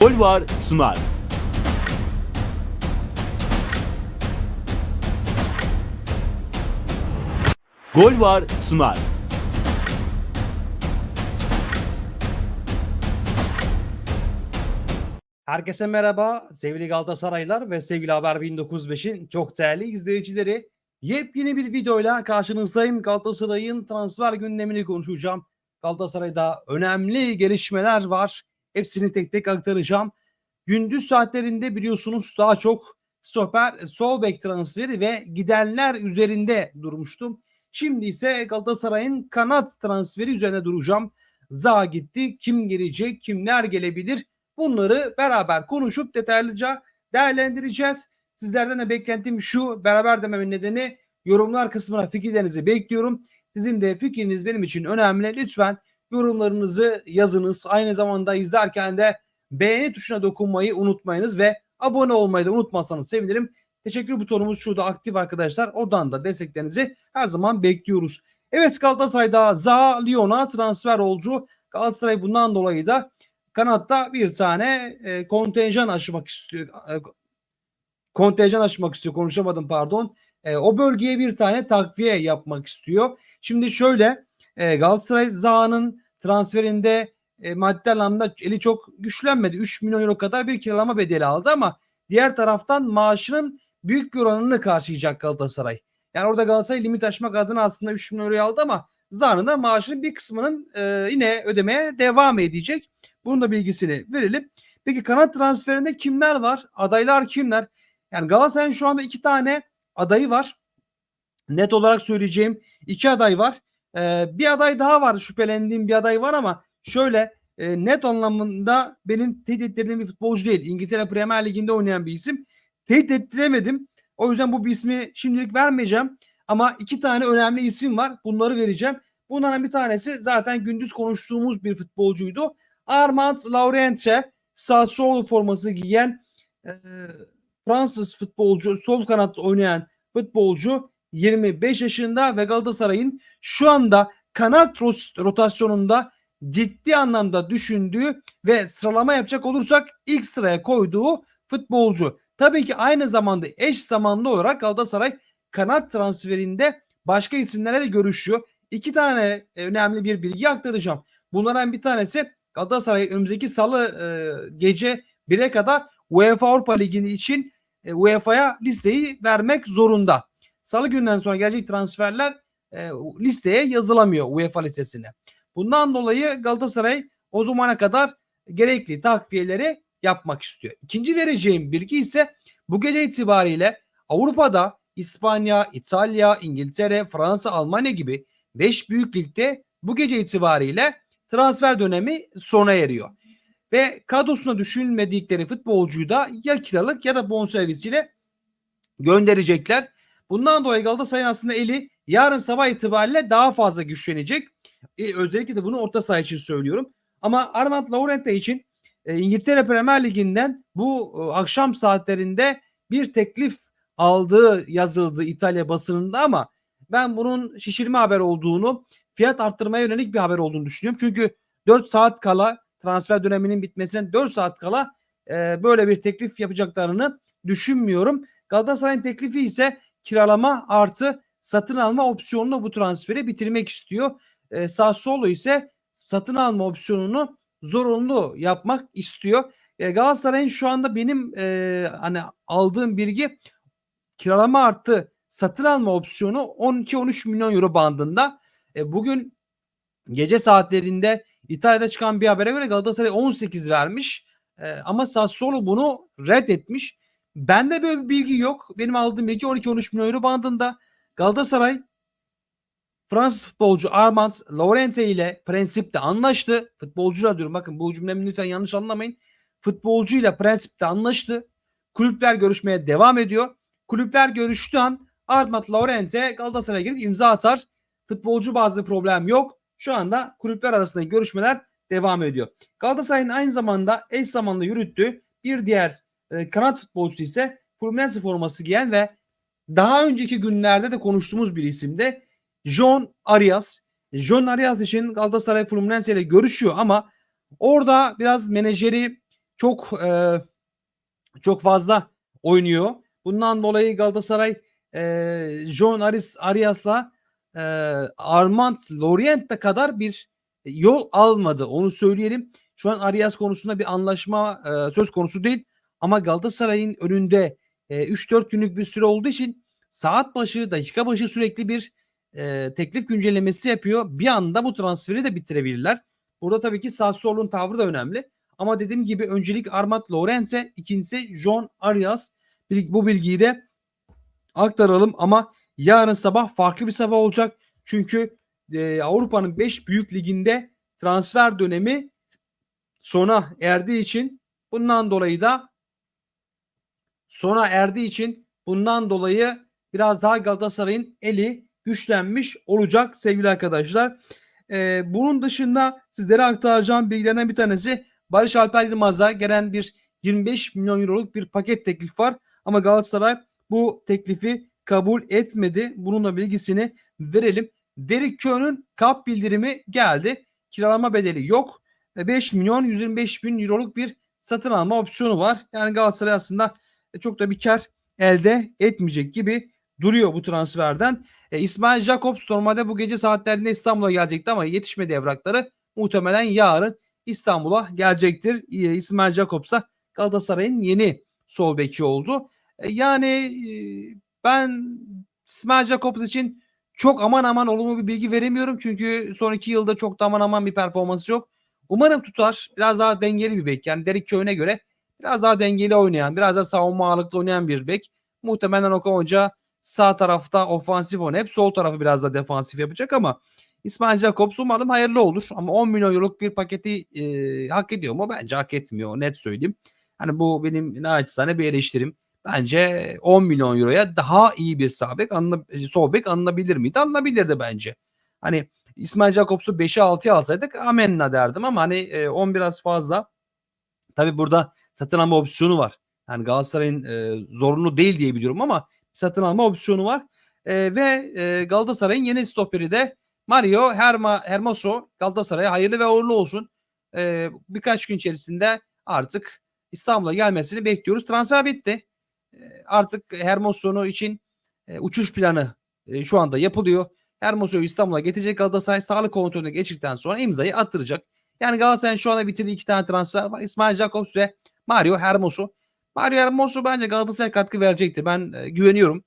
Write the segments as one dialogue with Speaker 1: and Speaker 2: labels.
Speaker 1: Gol var sunar. Gol var sunar.
Speaker 2: Herkese merhaba sevgili Galatasaraylar ve sevgili Haber 1905'in çok değerli izleyicileri. Yepyeni bir videoyla karşınızdayım. Galatasaray'ın transfer gündemini konuşacağım. Galatasaray'da önemli gelişmeler var. Hepsini tek tek aktaracağım. Gündüz saatlerinde biliyorsunuz daha çok stoper, sol bek transferi ve gidenler üzerinde durmuştum. Şimdi ise Galatasaray'ın kanat transferi üzerine duracağım. Za gitti, kim gelecek, kimler gelebilir? Bunları beraber konuşup detaylıca değerlendireceğiz. Sizlerden de beklentim şu. Beraber dememin nedeni yorumlar kısmına fikirlerinizi bekliyorum. Sizin de fikriniz benim için önemli. Lütfen yorumlarınızı yazınız. Aynı zamanda izlerken de beğeni tuşuna dokunmayı unutmayınız ve abone olmayı da unutmazsanız sevinirim. Teşekkür butonumuz şurada aktif arkadaşlar. Oradan da desteklerinizi her zaman bekliyoruz. Evet Galatasaray'da Za Lyon'a transfer olcu. Galatasaray bundan dolayı da kanatta bir tane e, kontenjan aşmak istiyor. E, kontenjan aşmak istiyor. Konuşamadım pardon. E, o bölgeye bir tane takviye yapmak istiyor. Şimdi şöyle e, Galatasaray Zaha'nın transferinde e, maddi anlamda eli çok güçlenmedi. 3 milyon euro kadar bir kiralama bedeli aldı ama diğer taraftan maaşının büyük bir oranını karşılayacak Galatasaray. Yani orada Galatasaray limit aşmak adına aslında 3 milyon euro aldı ama Zaha'nın da maaşının bir kısmının e, yine ödemeye devam edecek. Bunun da bilgisini verelim. Peki kanat transferinde kimler var? Adaylar kimler? Yani Galatasaray'ın şu anda iki tane adayı var. Net olarak söyleyeceğim iki aday var. Ee, bir aday daha var. Şüphelendiğim bir aday var ama şöyle e, net anlamında benim teyit ettirdiğim bir futbolcu değil. İngiltere Premier Ligi'nde oynayan bir isim. Teyit ettiremedim. O yüzden bu bir ismi şimdilik vermeyeceğim. Ama iki tane önemli isim var. Bunları vereceğim. Bunların bir tanesi zaten gündüz konuştuğumuz bir futbolcuydu. Armand Laurentiis Sassuolo forması giyen e, Fransız futbolcu, sol kanat oynayan futbolcu 25 yaşında ve Galatasaray'ın şu anda kanat rotasyonunda ciddi anlamda düşündüğü ve sıralama yapacak olursak ilk sıraya koyduğu futbolcu. Tabii ki aynı zamanda eş zamanlı olarak Galatasaray kanat transferinde başka isimlere de görüşüyor. İki tane önemli bir bilgi aktaracağım. Bunlardan bir tanesi Galatasaray önümüzdeki salı e, gece 1'e kadar UEFA Avrupa Ligi için e, UEFA'ya listeyi vermek zorunda. Salı günden sonra gelecek transferler e, listeye yazılamıyor UEFA listesine. Bundan dolayı Galatasaray o zamana kadar gerekli takviyeleri yapmak istiyor. İkinci vereceğim bilgi ise bu gece itibariyle Avrupa'da İspanya, İtalya, İngiltere, Fransa, Almanya gibi 5 büyük ligde bu gece itibariyle transfer dönemi sona eriyor. Ve kadrosuna düşünmedikleri futbolcuyu da ya kiralık ya da bonservisiyle gönderecekler. Bundan dolayı Galatasaray'ın aslında eli yarın sabah itibariyle daha fazla güçlenecek. E, özellikle de bunu orta saha için söylüyorum. Ama Armand Laurente için e, İngiltere Premier Ligi'nden bu e, akşam saatlerinde bir teklif aldığı yazıldı İtalya basınında ama ben bunun şişirme haber olduğunu, fiyat arttırmaya yönelik bir haber olduğunu düşünüyorum. Çünkü 4 saat kala transfer döneminin bitmesine 4 saat kala e, böyle bir teklif yapacaklarını düşünmüyorum. Galatasaray'ın teklifi ise kiralama artı satın alma opsiyonunu bu transferi bitirmek istiyor. E, Sassuolo ise satın alma opsiyonunu zorunlu yapmak istiyor. E, Galatasaray'ın şu anda benim e, hani aldığım bilgi kiralama artı satın alma opsiyonu 12-13 milyon euro bandında. E, bugün gece saatlerinde İtalya'da çıkan bir habere göre Galatasaray 18 vermiş. E, ama Sassuolo bunu reddetmiş. Bende böyle bir bilgi yok. Benim aldığım bilgi 12-13 milyon euro bandında. Galatasaray Fransız futbolcu Armand Laurente ile prensipte anlaştı. Futbolcular diyorum bakın bu cümlemi lütfen yanlış anlamayın. Futbolcuyla prensipte anlaştı. Kulüpler görüşmeye devam ediyor. Kulüpler görüştüğü an Armand Laurente Galatasaray'a girip imza atar. Futbolcu bazı problem yok. Şu anda kulüpler arasındaki görüşmeler devam ediyor. Galatasaray'ın aynı zamanda eş zamanlı yürüttüğü bir diğer e, kanat futbolcusu ise Fluminense forması giyen ve daha önceki günlerde de konuştuğumuz bir isimde John Arias. John Arias için Galatasaray Fluminense ile görüşüyor ama orada biraz menajeri çok e, çok fazla oynuyor. Bundan dolayı Galatasaray e, John Aris Arias'la e, Armand Lorient'e kadar bir yol almadı. Onu söyleyelim. Şu an Arias konusunda bir anlaşma e, söz konusu değil. Ama Galatasaray'ın önünde e, 3-4 günlük bir süre olduğu için saat başı, dakika başı sürekli bir e, teklif güncellemesi yapıyor. Bir anda bu transferi de bitirebilirler. Burada tabii ki Sassuolo'nun tavrı da önemli. Ama dediğim gibi öncelik Armand Lorente, ikincisi John Arias. Bu bilgiyi de aktaralım ama yarın sabah farklı bir sabah olacak. Çünkü e, Avrupa'nın 5 büyük liginde transfer dönemi sona erdiği için bundan dolayı da sona erdiği için bundan dolayı biraz daha Galatasaray'ın eli güçlenmiş olacak sevgili arkadaşlar. Ee, bunun dışında sizlere aktaracağım bilgilerden bir tanesi Barış Alper Yılmaz'a gelen bir 25 milyon euroluk bir paket teklif var. Ama Galatasaray bu teklifi kabul etmedi. Bununla bilgisini verelim. Derek Köhn'ün kap bildirimi geldi. Kiralama bedeli yok. Ve 5 milyon 125 bin euroluk bir satın alma opsiyonu var. Yani Galatasaray aslında çok da bir kar elde etmeyecek gibi duruyor bu transferden. E, İsmail Jacobs normalde bu gece saatlerinde İstanbul'a gelecekti ama yetişmedi evrakları. Muhtemelen yarın İstanbul'a gelecektir. E, İsmail Jacobs Galatasaray'ın yeni sol beki oldu. E, yani e, ben İsmail Jacobs için çok aman aman olumlu bir bilgi veremiyorum. Çünkü son iki yılda çok da aman aman bir performansı yok. Umarım tutar. Biraz daha dengeli bir bek. Yani Derek Köy'üne göre biraz daha dengeli oynayan, biraz daha savunma ağırlıklı oynayan bir bek. Muhtemelen Okan Hoca sağ tarafta ofansif oynayıp sol tarafı biraz da defansif yapacak ama İsmail Jacobs umarım hayırlı olur. Ama 10 milyon euroluk bir paketi e, hak ediyor mu? Bence hak etmiyor. Net söyleyeyim. Hani bu benim naçizane bir eleştirim. Bence 10 milyon euroya daha iyi bir sağ bek, alına, sol bek alınabilir miydi? Alınabilirdi bence. Hani İsmail Jacobs'u 5'e 6'ya alsaydık amenna derdim ama hani e, 10 biraz fazla. Tabi burada satın alma opsiyonu var. Yani Galatasaray'ın e, zorunlu değil diye biliyorum ama satın alma opsiyonu var. E, ve e, Galatasaray'ın yeni stoperi de Mario Herma, Hermoso Galatasaray'a hayırlı ve uğurlu olsun. E, birkaç gün içerisinde artık İstanbul'a gelmesini bekliyoruz. Transfer bitti. E, artık Hermoso'nu için e, uçuş planı e, şu anda yapılıyor. Hermoso'yu İstanbul'a getirecek Galatasaray sağlık kontrolüne geçtikten sonra imzayı attıracak. Yani Galatasaray'ın şu anda bitirdiği iki tane transfer var. İsmail Jakobs ve Mario Hermoso. Mario Hermoso bence Galatasaray'a katkı verecektir. Ben e, güveniyorum.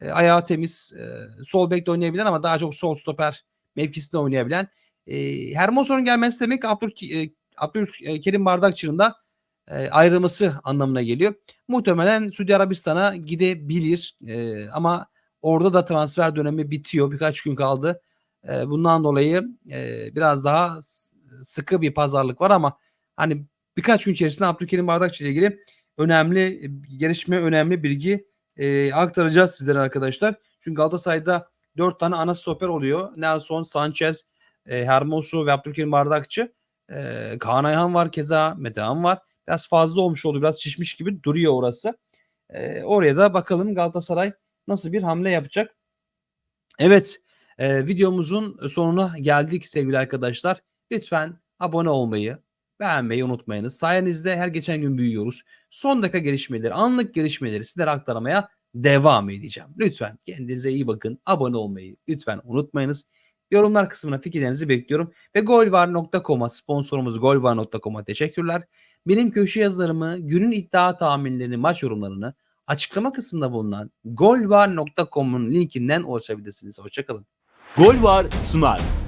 Speaker 2: E, ayağı temiz. E, sol bekte oynayabilen ama daha çok sol stoper mevkisinde oynayabilen. E, Hermoso'nun gelmesi demek Abdül, e, Abdülkerim Bardakçı'nın da e, ayrılması anlamına geliyor. Muhtemelen Suudi Arabistan'a gidebilir. E, ama orada da transfer dönemi bitiyor. Birkaç gün kaldı. E, bundan dolayı e, biraz daha sıkı bir pazarlık var ama hani birkaç gün içerisinde Abdülkerim Bardakçı ile ilgili önemli gelişme, önemli bilgi e, aktaracağız sizlere arkadaşlar. Çünkü Galatasaray'da 4 tane ana stoper oluyor. Nelson, Sanchez, e, Hermoso ve Abdülkerim Bardakçı. E, Kaan Ayhan var keza, Metehan var. Biraz fazla olmuş oldu. Biraz şişmiş gibi duruyor orası. E, oraya da bakalım Galatasaray nasıl bir hamle yapacak. Evet e, videomuzun sonuna geldik sevgili arkadaşlar. Lütfen abone olmayı, beğenmeyi unutmayınız. Sayenizde her geçen gün büyüyoruz. Son dakika gelişmeleri, anlık gelişmeleri sizlere aktarmaya devam edeceğim. Lütfen kendinize iyi bakın. Abone olmayı lütfen unutmayınız. Yorumlar kısmına fikirlerinizi bekliyorum. Ve golvar.com'a sponsorumuz golvar.com'a teşekkürler. Benim köşe yazılarımı, günün iddia tahminlerini, maç yorumlarını açıklama kısmında bulunan golvar.com'un linkinden ulaşabilirsiniz. Hoşçakalın.
Speaker 1: Gol var sunar.